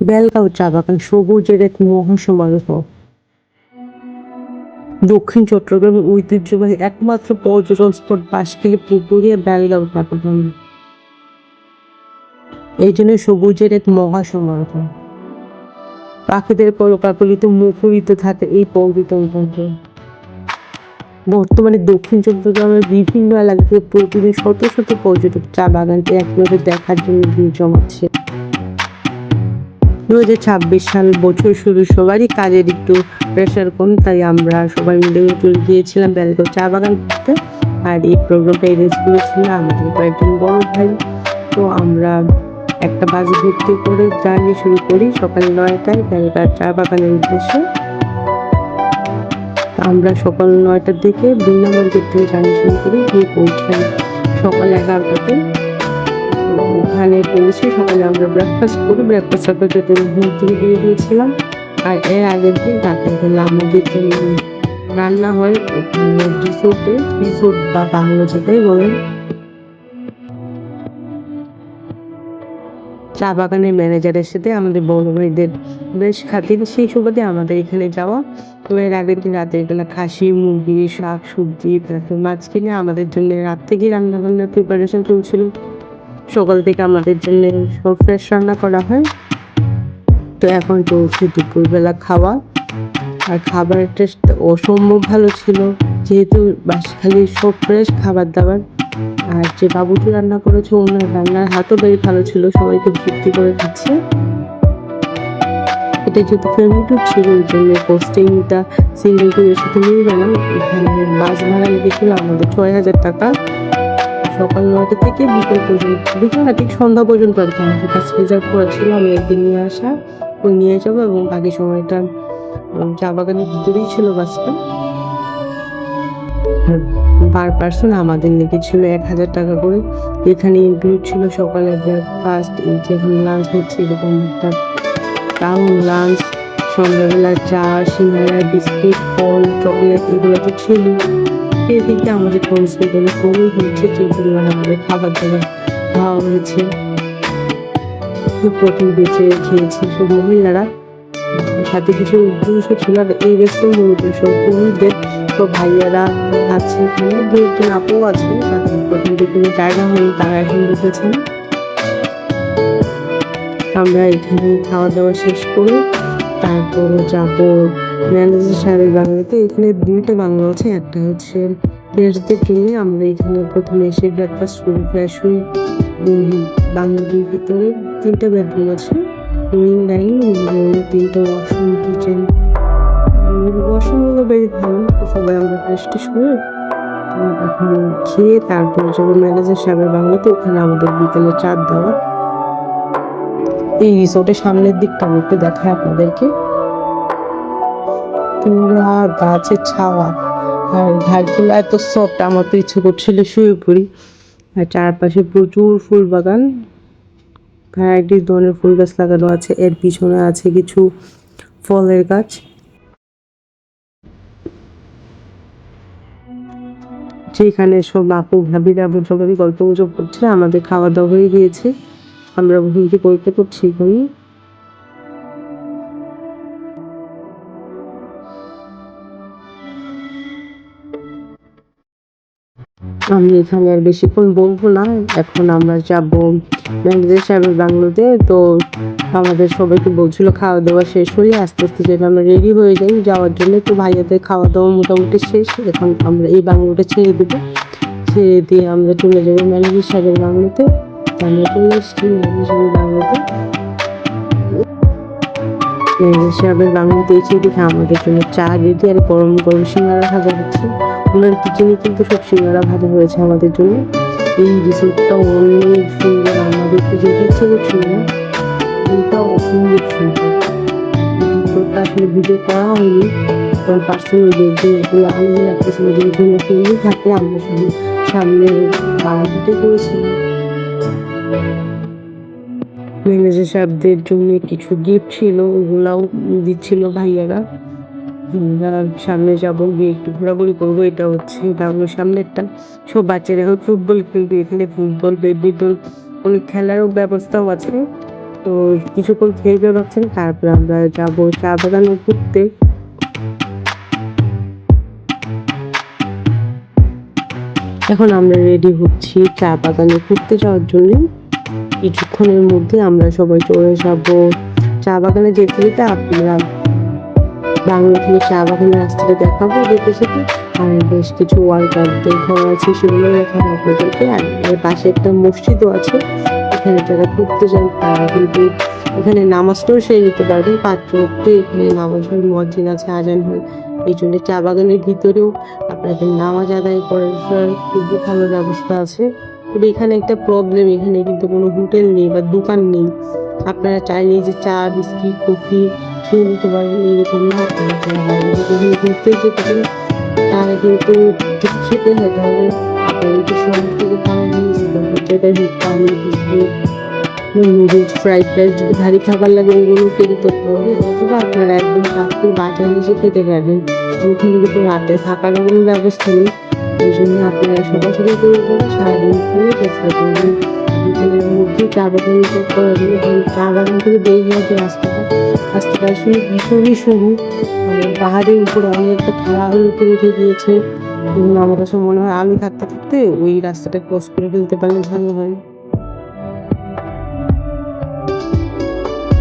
বেলগাঁও চা বাগান সবুজের এক মহাসমারোহ। দক্ষিণ চট্টগ্রামের ঐতিহ্যবাহী একমাত্র পর্যটন স্পট বাঁশখালী পুকুরিয়া বেলগাঁও চা এই জন্য সবুজের এক মহাসমারোহ। পাখিদের প্রকাপলিত মুখরিত থাকে এই পবিত্র অঞ্চল বর্তমানে দক্ষিণ চট্টগ্রামের বিভিন্ন এলাকা থেকে প্রতিদিন শত শত পর্যটক চা বাগানটি একবারে দেখার জন্য ভিড় জমাচ্ছে। দু হাজার ছাব্বিশ সাল বছর শুরু, সবারই কাজের একটু প্রেশার কম, তাই আমরা সবাই মিলে চলে গিয়েছিলাম বেলগাঁও চা বাগান করতে আর এই প্রোগ্রামটা অ্যারেঞ্জ করেছিল আমাদের কয়েকজন বড় ভাই। তো আমরা একটা বাস ভর্তি করে জার্নি শুরু করি সকাল নয়টায় বেলগাঁও চা বাগানের উদ্দেশ্যে। আমরা সকাল নয়টার দিকে গেট থেকে জার্নি শুরু করি, গিয়ে পৌঁছাই সকাল এগারোটাতে। ওখানে পৌঁছে সকালে আমরা ব্রেকফাস্ট করি। ব্রেকফাস্ট করতে ঘুম থেকে দিয়ে দিয়েছিলাম আর এর আগের দিন রাতের বেলা রান্না হয় রিসোর্টে রিসোর্ট বা বাংলো যেটাই বলেন। চা বাগানের ম্যানেজারের সাথে আমাদের বড় ভাইদের বেশ খাতির, সেই সুবাদে আমাদের এখানে যাওয়া। তো এর আগের দিন রাতের বেলা খাসি, মুরগি, শাক, সবজি মাছ কিনে আমাদের জন্য রাত থেকেই রান্না বান্নার প্রিপারেশন চলছিল। সকাল থেকে আমাদের জন্য সব ফ্রেশ রান্না করা হয়। তো এখন চলছে দুপুরবেলা খাওয়া। আর খাবারের টেস্ট অসম্ভব ভালো ছিল। যেহেতু বাসখালি সব ফ্রেশ খাবার দাবার আর যে বাবুটি রান্না করেছে, ওনার রান্নার হাতও বেশ ভালো ছিল। সবাইকে তৃপ্তি করে খাচ্ছে। এটা যেহেতু ফ্যামিলি ট্যুর ছিল, ওই জন্য পোস্টিংটা সিঙ্গেল ট্যুরের সাথে মিলবে না এখানে বাস ভাড়া লেগেছিল আমাদের ছয় হাজার টাকা। সকাল নয়টা থেকে বিকেল পর্যন্ত বিকেল না ঠিক সন্ধ্যা পর্যন্ত আর কি। আমাদের কাছে রিজার্ভ করা ছিল। আমি একদিন নিয়ে আসা, ওই নিয়ে যাব এবং বাকি সময়টা চা বাগানের ভিতরেই ছিল বাসটা। পার পার্সন আমাদের লেগেছিল এক হাজার টাকা করে। এখানে ইনক্লুড ছিল সকালে ব্রেকফাস্ট যেখানে লাঞ্চ হচ্ছে, এরকম একটা টাউন লাঞ্চ সন্ধ্যাবেলা চা, সিঙ্গারা, বিস্কিট, ফল, চকলেট, এগুলো তো ছিল। এদিকে আমাদের করে খুবই হয়েছে যে পরিমাণ আমাদের খাবার দাবার খাওয়া হয়েছে। প্রোটিন বেঁচে খেয়েছি। সব মহিলারা। সাথে কিছু পুরুষও ছিল আর এই রেস্টুরেন্ট মূলত সব পুরুষদের তো ভাইয়ারা আছে। এখানে দু একজন আপু আছে, তাদের প্রথম দিকে জায়গা হয়নি, তারা এখন বসেছেন আমরা এখানে খাওয়া দাওয়া শেষ করে তারপর যাব ম্যানেজার সাহেবের বাংলাতে এখানে দুইটা বাংলা আছে। একটা হচ্ছে ফ্রেশদের জন্য আমরা এখানে প্রথমে এসে ব্রেকফাস্ট করি ফ্রেশ হই বাংলাদেশের ভিতরে তিনটা বেডরুম আছে। উইং ডাইনিং তিনটা ওয়াশরুম কিচেন ওয়াশরুমগুলো বেশ ভালো সবাই আমরা ফ্রেশ টেশ করে এখন খেয়ে তারপর যাব ম্যানেজার সাহেবের বাংলাতে, ওখানে আমাদের বিকেলে চার দেওয়া। এই রিসোর্টের সামনের দিকটা আমি একটু দেখাই আপনাদেরকে। পুরা গাছের ছাওয়া। আর ঘাটগুলো এত সফট আমার তো ইচ্ছে করছিল শুয়ে পড়ি। আর চারপাশে প্রচুর ফুল বাগান। ভ্যারাইটি ধরনের ফুল গাছ লাগানো আছে, এর পিছনে আছে কিছু ফলের গাছ। যেখানে সব আপু, ভাবিরা এবং সবাই গল্প গুজব করছে, আমাদের খাওয়া দাওয়া হয়ে গিয়েছে। আমরা ঘুমিয়ে পড়তে করছি এখনই আমি এখানে আর বেশিক্ষণ বলব না। এখন আমরা যাব ম্যানেজার সাহেবের বাংলোতে তো আমাদের সবাইকে বলছিল খাওয়া দাওয়া শেষ হয়ে আস্তে আস্তে যেন আমরা রেডি হয়ে যাই। যাওয়ার জন্য তো ভাইয়াদের খাওয়া দাওয়া মোটামুটি শেষ। এখন আমরা এই বাংলোটা ছেড়ে দেবো। ছেড়ে দিয়ে আমরা চলে যাব ম্যানেজার সাহেবের বাংলোতে আমরা চলে এসেছি ম্যানেজার সাহেবের বাংলোতে ম্যানেজার সাহেবের বাংলোতে এসে দেখে আমাদের জন্য চা রেডি আর গরম গরম সিঙ্গারা ভাজা হচ্ছে। ওনার কিচেনে কিন্তু সব সিঙ্গারা ভাজা হয়েছে আমাদের জন্য। এই রিসোর্টটা অনেক সুন্দর, আমাদের তো যেতে ইচ্ছে সুন্দর। আসলে ভিডিও করা হয়নি, কারণ পার্সোনাল দেখবে যে এখানে ফ্যামিলি থাকে, আমরা শুধু সামনে বাড়াতে করেছিলাম ম্যানেজার সাহেবদের জন্য কিছু গিফট ছিল, ওগুলাও দিচ্ছিল ভাইয়ারা। আমরা সামনে যাব, গিয়ে একটু ঘোরাঘুরি করব, এটা হচ্ছে বাংলোর সামনেরটা। সব বাচ্চারা এখন ফুটবল খেলবে, এখানে ফুটবল বেডমিন্টন অনেক খেলারও ব্যবস্থাও আছে। তো কিছুক্ষণ খেয়ে রাখছেন তারপরে আমরা যাব চা বাগানে ঘুরতে এখন আমরা রেডি হচ্ছি চা বাগানে ঘুরতে যাওয়ার জন্য। কিছুক্ষণের মধ্যে আমরা সবাই চলে যাব। চা বাগানে যেতে যেতে আপনারা বাংলা থেকে চা বাগানের রাস্তাটা দেখাবো যেতে যেতে আর বেশ কিছু ওয়ার্কারদের ঘর আছে সেগুলো দেখাবো আপনাদেরকে। আর এর পাশে একটা মসজিদও আছে। এখানে যারা ঘুরতে যান, তারা কিন্তু এখানে নামাজটাও সেরে নিতে পারবেন। পাঁচ ওয়াক্তে এখানে নামাজ হয় মসজিদ আছে, আজান হয়। এই জন্য চা বাগানের ভিতরেও আপনাদের নামাজ আদায় করার খুবই ভালো ব্যবস্থা আছে। তবে এখানে একটা প্রবলেম এখানে কিন্তু কোনো হোটেল নেই বা দোকান নেই। আপনারা চাইলে যে চা, বিস্কিট, কফি তারা কিন্তু নুডলস ফ্রাইড ভারী খাবার লাগে ওগুলো করতে হবে অথবা আপনারা একদম কাছে বাজারে এসে খেতে পারবেন ওখানে কিন্তু রাতে থাকার কোনো ব্যবস্থা নেই এই জন্য আপনারা সরাসরি করে করে সারাদিন করে চেষ্টা করবেন বিকেলের মধ্যে চা বাগান জন্য কারণ চা বাগান থেকে বেরিয়ে যে রাস্তাটা রাস্তাটা আসলে ভীষণই সরু মানে পাহাড়ের উপরে অনেক একটা পাহাড়ের উপরে উঠে গিয়েছে। আমার কাছে মনে হয় আমি থাকতে থাকতে ওই রাস্তাটা ক্রস করে ফেলতে পারলে ভালো হয়।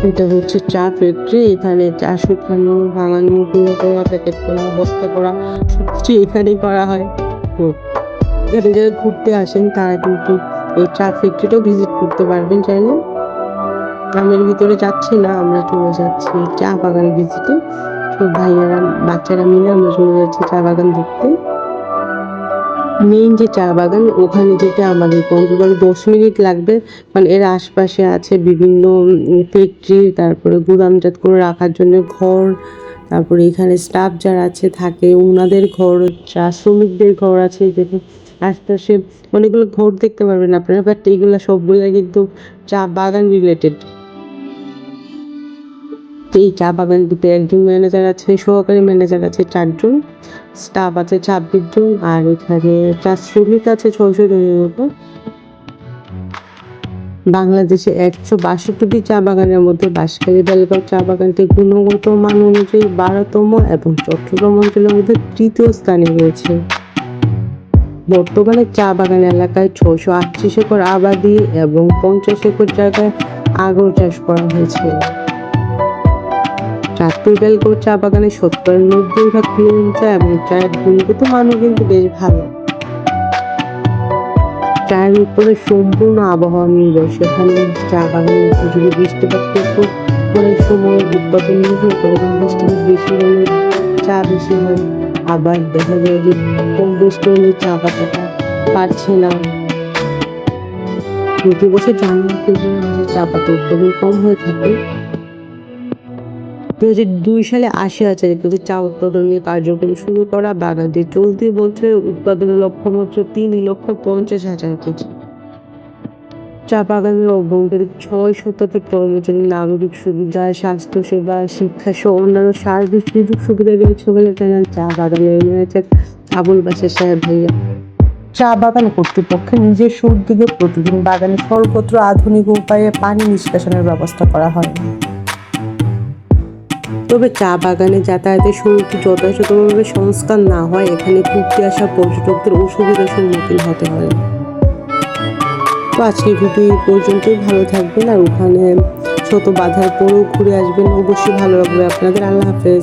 এটা হচ্ছে চা ফ্যাক্টরি এখানে চা শুকানো, ভাঙানো, গুঁড়ো করা প্যাকেট করা, বস্তা করা, সবকিছু এখানেই করা হয়। এখানে যারা ঘুরতে আসেন, তারা কিন্তু এই চা ফ্যাক্টরিটাও ভিজিট করতে পারবেন, চাইলে। গ্রামের ভিতরে যাচ্ছি না, আমরা চলে যাচ্ছি চা বাগান ভিজিটে সব ভাইয়ারা, বাচ্চারা মিলে আমরা চলে যাচ্ছি চা বাগান দেখতে। মেইন যে চা বাগান, ওখানে যেতে আমাদের কমসে দশ মিনিট লাগবে। মানে এর আশপাশে আছে বিভিন্ন ফ্যাক্টরি তারপরে গুদামজাত করে রাখার জন্য ঘর, তারপরে এখানে স্টাফ যারা আছে থাকে ওনাদের ঘর, চা শ্রমিকদের ঘর আছে যেখানে আশপাশে অনেকগুলো ঘর দেখতে পারবেন আপনারা বাট এইগুলো সবগুলো কিন্তু চা বাগান রিলেটেড এই চা বাগান দুটো একজন ম্যানেজার আছে, সহকারী ম্যানেজার আছে, চারজন। স্টাফ আছে ছাব্বিশ জন, আর এখানে চা শ্রমিক আছে ছয়শো জনের মতো। বাংলাদেশে একশো বাষট্টিটি চা বাগানের মধ্যে বাঁশখালী বেলগাঁও চা বাগানটি গুণগত মান অনুযায়ী বারোতম এবং চট্টগ্রাম অঞ্চলের মধ্যে তৃতীয় স্থানে রয়েছে। বর্তমানে চা বাগান এলাকায় ছশো আটত্রিশ একর আবাদি এবং পঞ্চাশ একর জায়গায় আগর চাষ করা হয়েছে। চাঁদপুর বেলগড় চা বাগানে সত্তর, নব্বই ভাগ কিলোমিটার এবং চায়ের গুণগত মানও কিন্তু বেশ ভালো। চায়ের উপরে সম্পূর্ণ আবহাওয়া নির্ভর সেখানে চা বাগানে উপযোগী বৃষ্টিপাত কিন্তু অনেক সময় উৎপাদন নির্ভর করে। বৃষ্টিপাত বেশি হলে চা বেশি হয়, আবার দেখা যায় যে কম বৃষ্টি হলে চা পাতাটা পারছে না। প্রতি বছর জানুয়ারি চা পাতা উৎপাদন কম হয়ে থাকে। দু হাজার দুই সালে আশি হাজার একটি চা উৎপাদনের কার্যক্রম শুরু করা বাগানটি চলতি বছরে উৎপাদনের লক্ষ্যমাত্রা তিন লক্ষ পঞ্চাশ হাজার কেজি। চা বাগানের অভ্যন্তরে ছয় শতাধিক কর্মচারী, নাগরিক সুবিধা, স্বাস্থ্যসেবা, শিক্ষা সহ অন্যান্য সার্বিক সুযোগ সুবিধা রয়েছে বলে জানান চা বাগানে ম্যানেজার আবুল বাসার সাহেব ভাইয়া। চা বাগান কর্তৃপক্ষের নিজস্ব উদ্যোগে প্রতিদিন বাগানে সর্বত্র আধুনিক উপায়ে পানি নিষ্কাশনের ব্যবস্থা করা হয়। তবে চা বাগানে যাতায়াতের শুরুটি যথাযথভাবে সংস্কার না হয়, এখানে ঘুরতে আসা পর্যটকদের অসুবিধার সম্মুখীন হতে হয়। তো আজকে ভিডিও এই পর্যন্তই, ভালো থাকবেন আর ওখানে শত বাধার পরেও ঘুরে আসবেন। অবশ্যই ভালো লাগবে আপনাদের। আল্লাহ হাফেজ।